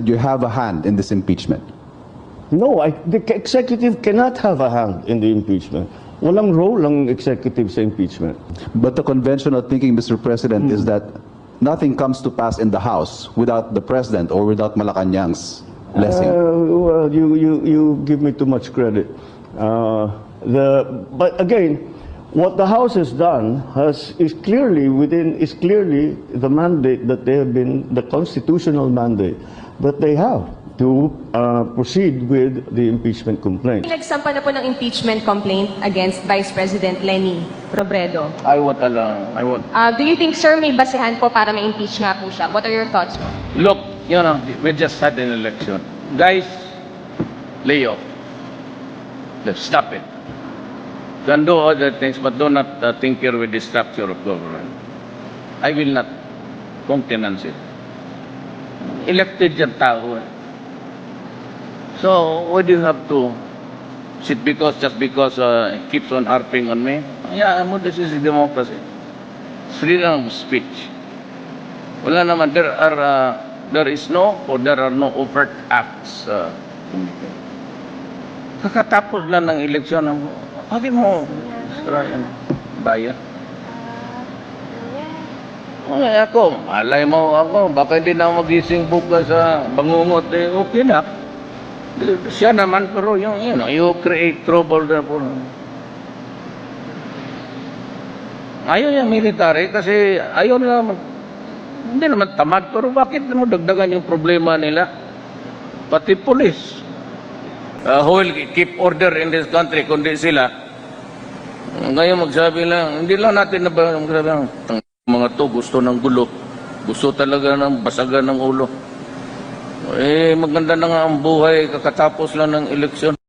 Did you have a hand in this impeachment? No, I, the executive cannot have a hand in the impeachment. Walang role ang executive sa impeachment. But the conventional thinking, Mr. President, is that nothing comes to pass in the House without the President or without Malacanang's blessing. Uh, well, you, you, you give me too much credit. Uh, the, but again, what the House has done has, is clearly within, is clearly the mandate that they have been, the constitutional mandate that they have to uh, proceed with the impeachment complaint. Nagsampa na po ng impeachment complaint against Vice President Lenny Robredo. I want lang. I want. Uh, do you think, sir, may basehan po para ma-impeach nga po siya? What are your thoughts? Look, you know, we just had an election. Guys, lay off. Let's stop it. Can do other things, but do not uh, tinker with the structure of government. I will not countenance it. Elected yung tao. eh. So, why do you have to sit because, just because uh, he keeps on harping on me? Yeah, mo, this is democracy. Freedom of speech. Wala naman, there are, uh, there is no, or there are no overt acts. Uh, kakatapos lang ng eleksyon, sabi mo, sira yan, bayan. Okay, ako, malay mo ako, baka hindi na ako magising bukas sa bangungot, eh, okay na. Siya naman, pero yung, you know, you create trouble na po. Ayaw yung military kasi ayaw nila hindi naman tamad, pero bakit mo dagdagan yung problema nila? Pati police. Uh, who will keep order in this country kundi sila. Ngayon magsabi lang, hindi lang natin na ba magsabi lang, "Tang- mga to gusto ng gulo. Gusto talaga ng basagan ng ulo. Eh, maganda na nga ang buhay kakatapos lang ng eleksyon.